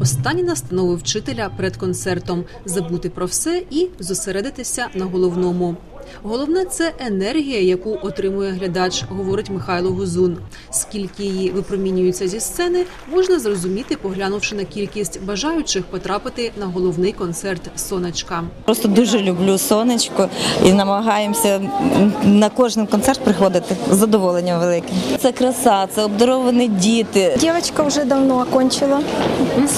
останні настанови вчителя перед концертом забути про все і зосередитися на головному. Головне це енергія, яку отримує глядач, говорить Михайло Гузун. Скільки її випромінюється зі сцени, можна зрозуміти, поглянувши на кількість бажаючих потрапити на головний концерт сонечка. Просто дуже люблю сонечко і намагаємося м, на кожен концерт приходити з задоволенням великим. Це краса, це обдаровані діти. Девочка уже давно окончила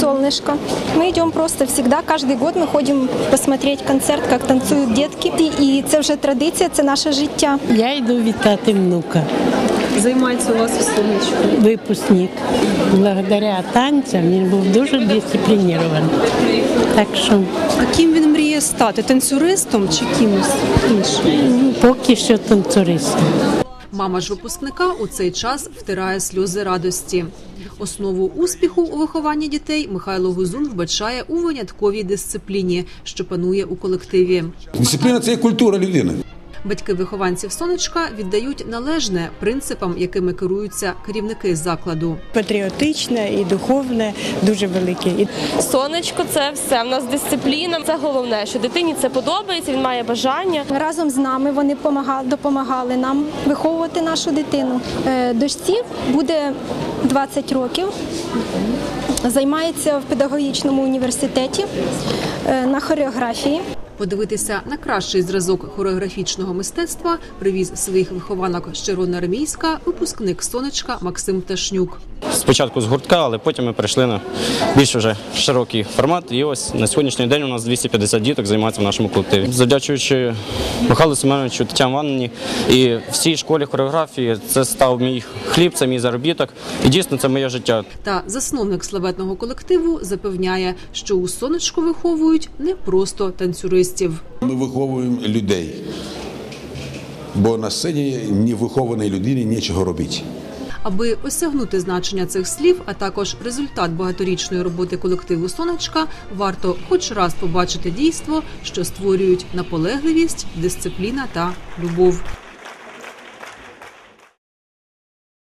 «Солнышко». Мы идем просто всегда, каждый год мы ходим посмотреть концерт, как танцуют детки. І- І це вже традиція, це наше життя. Я йду вітати внука, Займається у вас сонечку. випускник. Благодаря танцям він був дуже дисциплінований. Так що А ким він мріє стати? Танцюристом чи кимось іншим? поки що танцюрист. Мама ж випускника у цей час втирає сльози радості. Основу успіху у вихованні дітей Михайло Гузун вбачає у винятковій дисципліні, що панує у колективі. Дисципліна це є культура людини. Батьки вихованців сонечка віддають належне принципам, якими керуються керівники закладу. патріотичне і духовне дуже велике. Сонечко, це все. В нас дисципліна. Це головне, що дитині це подобається, він має бажання. Разом з нами вони помага- допомагали нам виховувати нашу дитину. Е, Дочці буде 20 років. Займається в педагогічному університеті е, на хореографії. Подивитися на кращий зразок хореографічного мистецтва привіз своїх вихованок з Червоноармійська випускник сонечка Максим Ташнюк. Спочатку з гуртка, але потім ми перейшли на більш вже широкий формат. І ось на сьогоднішній день у нас 250 діток займаються в нашому колективі. Завдячуючи Михайлу Семеновичу, Тетяні Ванні і всій школі хореографії, це став мій хліб, це мій заробіток. І дійсно це моє життя. Та засновник славетного колективу запевняє, що у сонечку виховують не просто танцюристів. Ми виховуємо людей, бо на сцені невихованій людині нічого робити. Аби осягнути значення цих слів, а також результат багаторічної роботи колективу Сонечка, варто хоч раз побачити дійство, що створюють наполегливість, дисципліна та любов.